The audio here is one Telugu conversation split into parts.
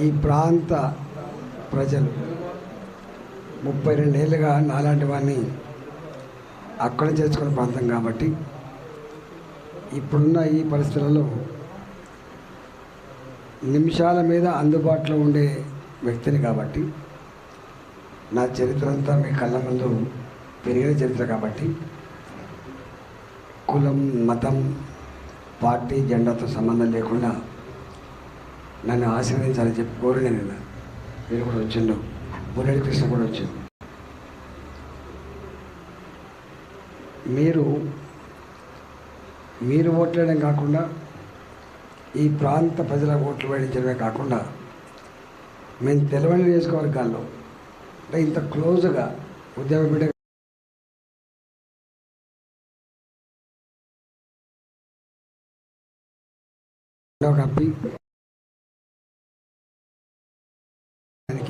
ఈ ప్రాంత ప్రజలు ముప్పై రెండేళ్ళుగా నాలాంటి వాడిని అక్కడ చేర్చుకునే ప్రాంతం కాబట్టి ఇప్పుడున్న ఈ పరిస్థితులలో నిమిషాల మీద అందుబాటులో ఉండే వ్యక్తిని కాబట్టి నా చరిత్ర అంతా మీ కళ్ళ ముందు పెరిగిన చరిత్ర కాబట్టి కులం మతం పార్టీ జెండాతో సంబంధం లేకుండా నన్ను ఆశీర్వదించాలని చెప్పి కోరి నేను మీరు కూడా వచ్చిండు. బుల్లెడి కృష్ణ కూడా వచ్చింది మీరు మీరు ఓట్లేయడం కాకుండా ఈ ప్రాంత ప్రజల ఓట్లు వేయించడమే కాకుండా మేము తెలవని నియోజకవర్గాల్లో అంటే ఇంత క్లోజ్గా ఉద్యమ బిడ్డ కప్పి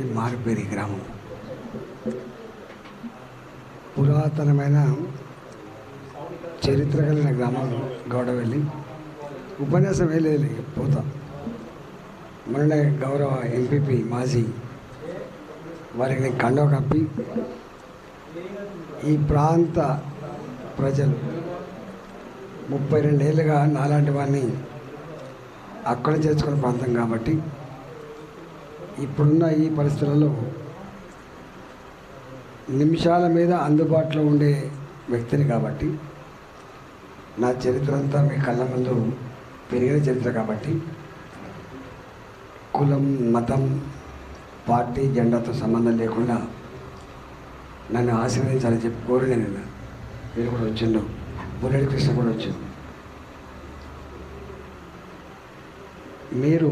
దానికి మారుపేరి గ్రామం. పురాతనమైన చరిత్ర కలిగిన గ్రామం గౌడవెల్లి. ఉపన్యాసం వేయలేదు పోతా పోతాం. మొన్ననే గౌరవ ఎంపీపీ మాజీ వారికి నేను కండవ కప్పి ఈ ప్రాంత ప్రజలు ముప్పై రెండేళ్ళుగా నాలాంటి వాడిని అక్కడ చేర్చుకున్న ప్రాంతం కాబట్టి ఇప్పుడున్న ఈ పరిస్థితులలో నిమిషాల మీద అందుబాటులో ఉండే వ్యక్తిని కాబట్టి నా చరిత్ర అంతా మీ కళ్ళ ముందు పెరిగిన చరిత్ర కాబట్టి కులం మతం పార్టీ జెండాతో సంబంధం లేకుండా నన్ను ఆశీర్వదించాలని చెప్పి కోరి నేను మీరు కూడా వచ్చిండు. బుల్లెడి కృష్ణ కూడా వచ్చిండు. మీరు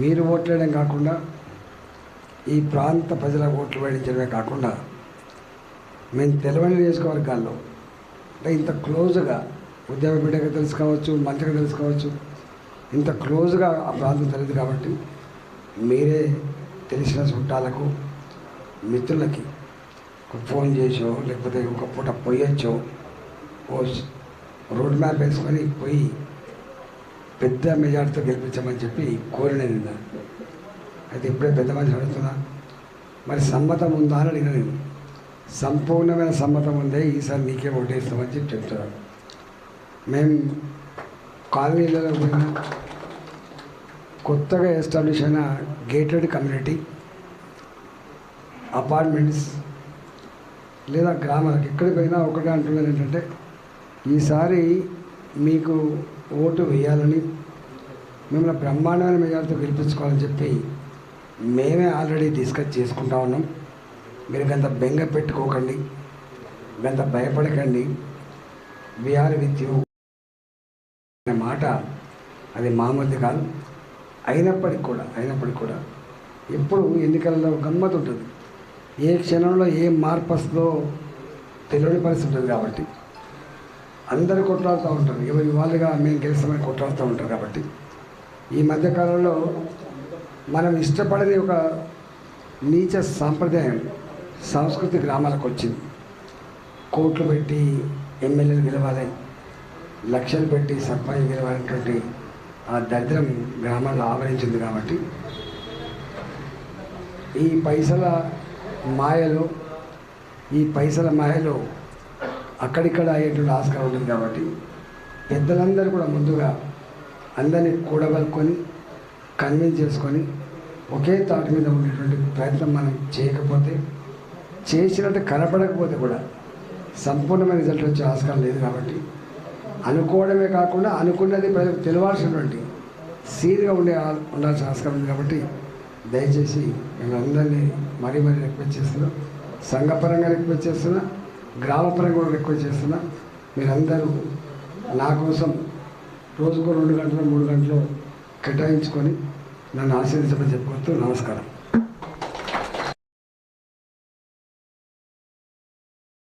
మీరు ఓట్లేయడం కాకుండా ఈ ప్రాంత ప్రజల ఓట్లు వేయించడమే కాకుండా మేము తెలవని నియోజకవర్గాల్లో అంటే ఇంత క్లోజ్గా ఉద్యమ బిడ్డగా తెలుసుకోవచ్చు మంచిగా తెలుసుకోవచ్చు. ఇంత క్లోజ్గా ఆ ప్రాంతం తెలియదు కాబట్టి మీరే తెలిసిన చుట్టాలకు మిత్రులకి ఒక ఫోన్ చేసో లేకపోతే ఒక పూట పోయొచ్చో ఓ రోడ్ మ్యాప్ వేసుకొని పోయి పెద్ద మెజార్టీతో గెలిపించమని చెప్పి కోరిన నిన్న అయితే ఇప్పుడే పెద్ద మనిషి అడుగుతున్నా మరి సమ్మతం ఉందా అని అడిగిన నేను. సంపూర్ణమైన సమ్మతం ఉందే ఈసారి నీకే ఓటేస్తామని చెప్పి చెప్తున్నాను మేము కాలనీలలో పోయిన కొత్తగా ఎస్టాబ్లిష్ అయిన గేటెడ్ కమ్యూనిటీ అపార్ట్మెంట్స్ లేదా గ్రామాలకు ఎక్కడికి పోయినా ఒకటే అంటున్నారు ఏంటంటే ఈసారి మీకు ఓటు వేయాలని మిమ్మల్ని బ్రహ్మాండమైన మెజార్టీతో గెలిపించుకోవాలని చెప్పి మేమే ఆల్రెడీ డిస్కస్ చేసుకుంటా ఉన్నాం. మీరు గంత బెంగ పెట్టుకోకండి గంత భయపడకండి. వీఆర్ విత్ యూ అనే మాట అది మామూలుది కాదు. అయినప్పటికి కూడా అయినప్పటికి కూడా ఎప్పుడు ఎన్నికలలో గమ్మత్ ఉంటుంది. ఏ క్షణంలో ఏ మార్పు వస్తుందో తెలియని పరిస్థితి ఉంటుంది కాబట్టి. అందరూ కొట్లాడుతూ ఉంటారు. ఎవరి వాళ్ళుగా మేము గెలిస్తామని కొట్లాడుతూ ఉంటారు కాబట్టి. ఈ మధ్యకాలంలో మనం ఇష్టపడని ఒక నీచ సాంప్రదాయం సంస్కృతి గ్రామాలకు వచ్చింది. కోట్లు పెట్టి ఎమ్మెల్యేలు గెలవాలి లక్షలు పెట్టి సర్పంచ్ గెలవాలనేటువంటి ఆ దరిద్రం గ్రామాల్లో ఆవరించింది కాబట్టి. ఈ పైసల మాయలు ఈ పైసల మాయలో అక్కడిక్కడ అయ్యేటువంటి ఆస్కారం ఉంటుంది కాబట్టి పెద్దలందరూ కూడా ముందుగా అందరినీ కూడబలుకొని కన్విన్స్ చేసుకొని ఒకే తాటి మీద ఉండేటువంటి ప్రయత్నం మనం చేయకపోతే చేసినట్టు కనపడకపోతే కూడా సంపూర్ణమైన రిజల్ట్ వచ్చే ఆస్కారం లేదు కాబట్టి అనుకోవడమే కాకుండా అనుకున్నది ప్రజలకు తెలియాల్సినటువంటి సీరియస్గా ఉండే ఆ- ఉండాల్సిన ఆస్కారం ఉంది కాబట్టి దయచేసి మేమందరినీ మరీ మరీ రిక్వెస్ట్ చేస్తున్నాం. సంఘపరంగా రిక్వెస్ట్ చేస్తున్నా. గ్రామ కూడా రిక్వెస్ట్ చేస్తున్నా. మీరందరూ నా కోసం రోజుకో రెండు గంటలు మూడు గంటలు కేటాయించుకొని నన్ను ఆశీర్వదించమని చెప్పుకుంటూ నమస్కారం.